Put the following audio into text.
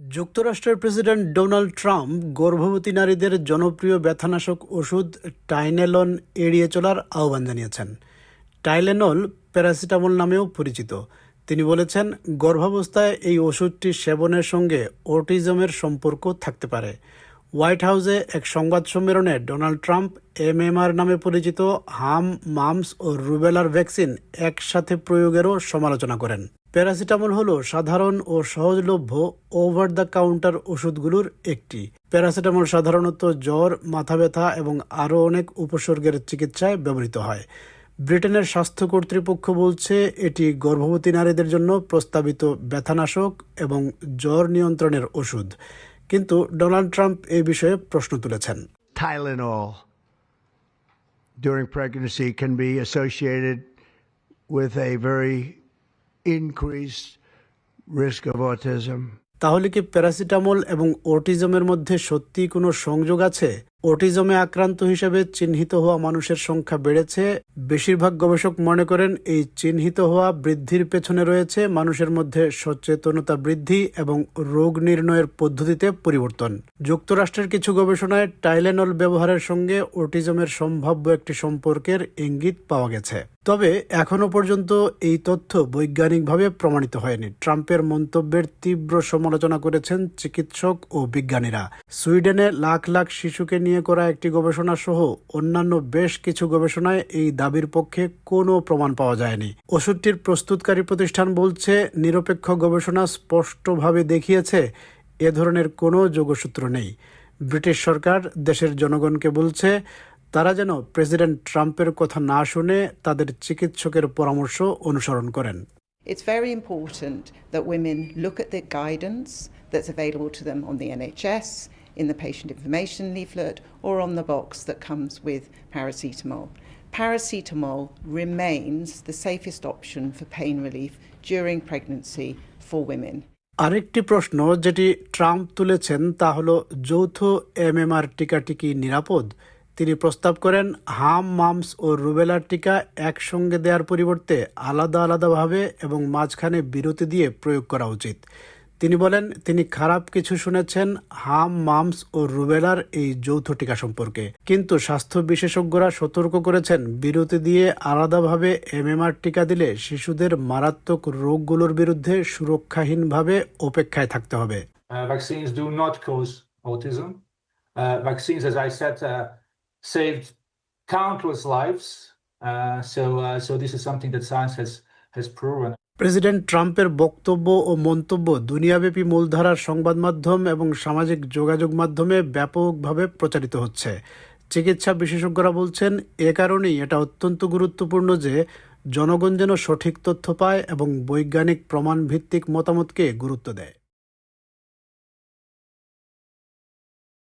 যুক্তরাষ্ট্রের president Donald Trump গর্ভবতী নারীদের জনপ্রিয় ব্যথানাশক ওষুধ টাইনেলন এড়িয়ে চলার আহ্বান জানিয়েছেন। টাইলেনল প্যারাসিটামল নামেও পরিচিত। তিনি বলেছেন, গর্ভাবস্থায় এই ওষুধটি সেবনের সঙ্গে অটিজমের সম্পর্ক থাকতে পারে। হোয়াইট হাউসে এক সংবাদ সম্মেলনে ডোনাল্ড ট্রাম্প এমএমআর নামে পরিচিত হাম, মামস ও রুবেলার ভ্যাকসিন একসাথে প্রয়োগেরও সমালোচনা করেন। প্যারাসিটামল হল সাধারণ ও সহজলভ্য ওভার দ্য কাউন্টার ওষুধগুলোর একটি। প্যারাসিটামল সাধারণত জ্বর, মাথা ব্যথা এবং আরও অনেক উপসর্গের চিকিৎসায় ব্যবহৃত হয়। ব্রিটেনের স্বাস্থ্য কর্তৃপক্ষ বলছে, এটি গর্ভবতী নারীদের জন্য প্রস্তাবিত ব্যথানাশক এবং জ্বর নিয়ন্ত্রণের ওষুধ। কিন্তু ডোনাল্ড ট্রাম্প এই বিষয়ে প্রশ্ন তুলেছেন Tylenol during pregnancy can be associated with a very increased risk of autism. তাহলে কি প্যারাসিটামল এবং অটিজমের মধ্যে সত্যি কোনো সংযোগ আছে অটিজমে আক্রান্ত হিসেবে চিহ্নিত হওয়া মানুষের সংখ্যা বেড়েছে। বেশিরভাগ গবেষক মনে করেন এই চিহ্নিত হওয়া বৃদ্ধির পেছনে রয়েছে মানুষের মধ্যে সচেতনতা বৃদ্ধি এবং রোগ নির্ণয়ের পদ্ধতিতে পরিবর্তন। যুক্তরাষ্ট্রের কিছু গবেষণায় টাইলেনল ব্যবহারের সঙ্গে অটিজমের সম্ভাব্য একটি সম্পর্কের ইঙ্গিত পাওয়া গেছে। তবে এখনও পর্যন্ত এই তথ্য বৈজ্ঞানিকভাবে প্রমাণিত হয়নি। ট্রাম্পের মন্তব্যের তীব্র সমালোচনা করেছেন চিকিৎসক ও বিজ্ঞানীরা। সুইডেনে লাখ লাখ শিশুকে নিয়ে করা একটি গবেষণা সহ অন্যান্য বেশ কিছু গবেষণায় এই দাবির পক্ষে কোনো প্রমাণ পাওয়া যায়নি। ওষুধটির প্রস্তুতকারী প্রতিষ্ঠান বলছে, নিরপেক্ষ গবেষণা স্পষ্টভাবে দেখিয়েছে, এ ধরনের কোনো যোগসূত্র নেই। ব্রিটিশ সরকার দেশের জনগণকে বলছে তারা যেন প্রেসিডেন্ট ট্রাম্পের কথা না শুনে তাদের চিকিৎসকের পরামর্শ অনুসরণ করেন It's very important that women look at the guidance that's available to them on the NHS, in the patient information leaflet, or on the box that comes with paracetamol. Paracetamol remains the safest option for pain relief during pregnancy for women. আরেকটি প্রশ্ন যেটি Trump তুলেছেন তা হলো যৌথ MMR টিকাটি কি নিরাপদ তিনি প্রস্তাব করেন হাম মামস ও রুবেলার টিকা একসঙ্গে দেওয়ার পরিবর্তে আলাদা আলাদাভাবে এবং মাঝখানে বিরতি দিয়ে প্রয়োগ করা উচিত। তিনি বলেন তিনি খারাপ কিছু শুনেছেন হাম মামস ও রুবেলার এই যৌথ টিকা সম্পর্কে। কিন্তু স্বাস্থ্য বিশেষজ্ঞরা সতর্ক করেছেন বিরতি দিয়ে আলাদাভাবে এমএমআর টিকা দিলে শিশুদের মারাত্মক রোগগুলোর বিরুদ্ধে সুরক্ষাহীনভাবে অপেক্ষায় থাকতে হবে। Uh, vaccines do not cause autism. Uh, vaccines, as I said, uh, saved countless lives. Uh, so, uh, so this is something that science has has proven. President ট্রাম্পের বক্তব্য ও মন্তব্য দুনিয়াব্যাপী মূলধারার সংবাদ মাধ্যম এবং সামাজিক যোগাযোগ মাধ্যমে ব্যাপকভাবে প্রচারিত হচ্ছে চিকিৎসা বিশেষজ্ঞরা বলছেন এ কারণেই এটা অত্যন্ত গুরুত্বপূর্ণ যে জনগণ যেন সঠিক তথ্য পায় এবং বৈজ্ঞানিক প্রমাণ ভিত্তিক মতামতকে গুরুত্ব দেয়